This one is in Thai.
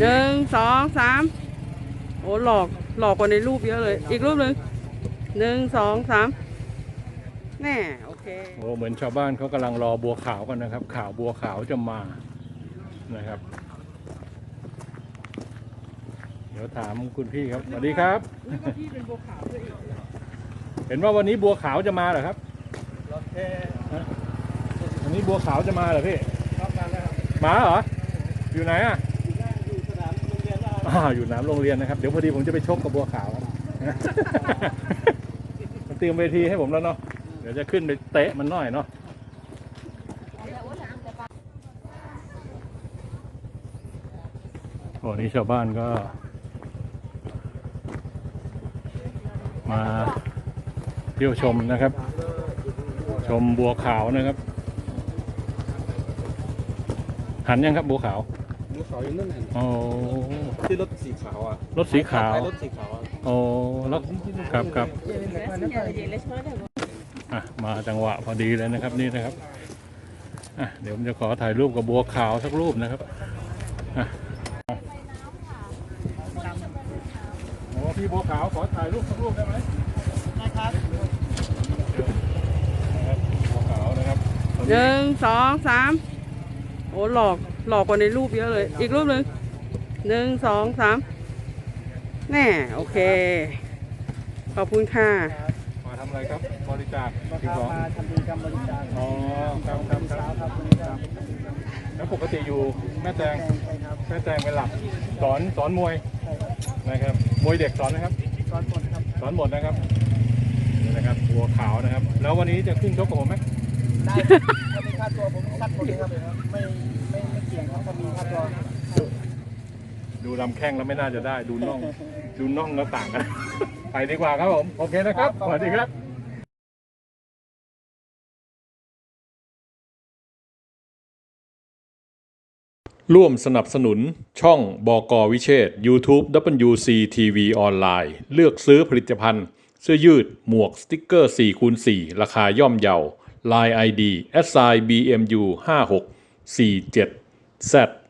หนึ่งสองสามโอ้หลอกหลอกกว่าในรูปเยอะเลย อีกรูปหนึ่งหนึ่งสองสามแน่โอเคโอ้เหมือนชาวบ้านเขากำลังรอบัวขาวกันนะครับ ข่าวบัวขาวจะมานะครับ เดี๋ยวถามคุณพี่ครับสวัสดีครับเห็นว่าวันนี้บัวขาวจะมาเหรอครับฮะวันนี้บัวขาวจะมาเหรอพี่มาเหรออยู่ไหนอะ อ่าอยู่น้ำโรงเรียนนะครับ เดี๋ยวพอดีผมจะไปชกกับบัวขาวครับมันเตรียมเวทีให้ผมแล้วเนาะ เดี๋ยวจะขึ้นไปเตะมันหน่อยเนาะโอ้นี่ชาวบ้านก็ มาเที่ยวชมนะครับ ชมบัวขาวนะครับ หันยังครับบัวขาว บัวขาวอยู่นั่นเห็นโอ้ที่รถสีขาวอะรถสีขาวท้ยรถสีขาวอะโอ้แล้วครับครับ อะมาจังหวะพอดีเลยนะครับนี่นะครับอะเดี๋ยวผมจะขอถ่ายรูปกับบัวขาวสักรูปนะครับอะโอ้พี่บัวขาวขอถ่ายรูปสักรูปได้ไหมได้ครับบัวขาวนะครับ หนึ่งสองสามโอ้หลอก หลอกกว่าในรูปเยอะเลย อีกรูปหนึ่งหนึ่งสองสามแน่โอเค ขอบคุณค่ะ มาทำอะไรครับบริจาคสิ่งของมาทำกิจกรรมบริจาคอ๋อครับครับคเช้ารับครับวันนี้ครับแล้วปกติอยู่แม่แตงใช่ครับแม่แตงเป็นหลักสอนสอนมวยใช่ครับนะครับมวยเด็กสอนนะครับตอนหมดครับสอนหมดนะครับนี่นะครับบัวขาวนะครับ แล้ววันนี้จะขึ้นชกกับผมไหม ได้ถ้ามีค่าตัวผมซัดหมดเลยครับไม่ไม่ไม่เกี่ยงครับถ้ามีค่าตัวดูลำแข้งแล้วไม่น่าจะได้ ดูน่องดูน่องแล้วต่างกัน ไปดีกว่าครับผม โอเคนะครับสวัสดีครับร่วมสนับสนุนช่องบอกอวิเชษ YouTube WC TV ออนไลน์ เลือกซื้อผลิตภัณฑ์ เสื้อยืด หมวกสติกเกอร์4คูณ4ราคาย่อมเยา Line ID s i BMU 56 47 Z